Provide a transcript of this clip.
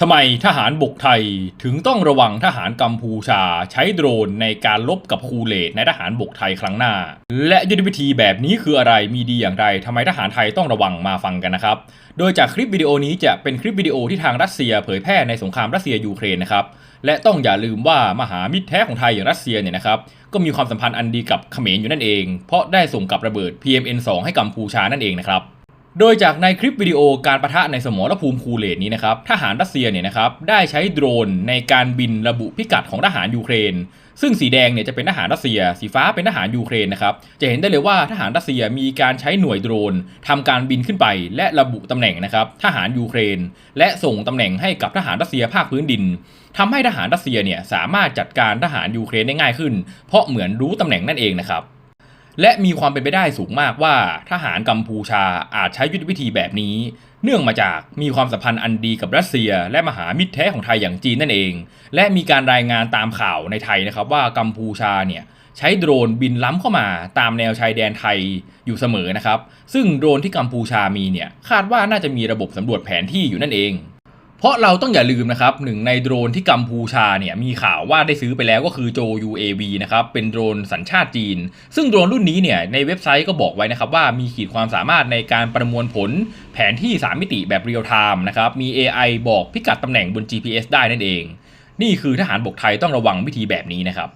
ทำไมทหารบกไทยถึงต้องระวังทหารกัมพูชาใช้โดรนในการลบกับคูเลตในทหารบกไทยครั้งหน้า และยุทธวิธีแบบนี้คืออะไรมีดีอย่างไรทำไมทหารไทยต้องระวังมาฟังกันนะครับ โดยจากคลิปวิดีโอนี้จะเป็นคลิปวิดีโอที่ทางรัสเซียเผยแพร่ในสงครามรัสเซียยูเครนนะครับและต้องอย่าลืมว่ามหามิตรแท้ของไทยอย่างรัสเซียเนี่ยนะครับก็มีความสัมพันธ์อันดีกับเขมรอยู่นั่นเอง เพราะได้ส่งกับระเบิด PMN2 ให้กัมพูชานั่นเองนะครับ โดยจากในคลิปวิดีโอการประทะในสมรภูมิคูเลตนี้นะครับทหารรัสเซียเนี่ยนะครับได้ใช้โดรนในการบินระบุพิกัดของทหารยูเครน ซึ่งสีแดงเนี่ยจะเป็นทหารรัสเซีย สีฟ้าเป็นทหารยูเครนนะครับจะเห็นได้เลยว่าทหารรัสเซียมีการใช้หน่วยโดรนทำการบินขึ้นไป และระบุตำแหน่งนะครับทหารยูเครน และส่งตำแหน่งให้กับทหารรัสเซียภาคพื้นดินทำให้ทหารรัสเซียเนี่ยสามารถจัดการทหารยูเครนได้ง่ายขึ้น เพราะเหมือนรู้ตำแหน่งนั่นเองนะครับ และมีความเป็นไปได้สูงมากว่าทหารกัมพูชาอาจใช้ยุทธวิธีแบบนี้ เนื่องมาจากมีความสัมพันธ์อันดีกับรัสเซีย และมหามิตรแท้ของไทยอย่างจีนนั่นเอง และมีการรายงานตามข่าวในไทยนะครับว่ากัมพูชาเนี่ยใช้โดรนบินล้ำเข้ามาตามแนวชายแดนไทยอยู่เสมอนะครับ ซึ่งโดรนที่กัมพูชามีเนี่ยคาดว่าน่าจะมีระบบสำรวจแผนที่อยู่นั่นเอง เพราะเราต้องอย่าลืมนะครับหนึ่งในโดรนที่กัมพูชาเนี่ยมีข่าวว่าได้ซื้อไปแล้วก็คือโจ UAV นะครับเป็นโดรนสัญชาติจีน ซึ่งโดรนรุ่นนี้เนี่ยในเว็บไซต์ก็บอกไว้นะครับว่ามีขีดความสามารถในการประมวลผลแผนที่ 3 มิติแบบเรียลไทม์นะครับมี AI บอกพิกัดตำแหน่งบน GPS ได้นั่นเอง นี่คือทหารบกไทยต้องระวังวิธีแบบนี้นะครับ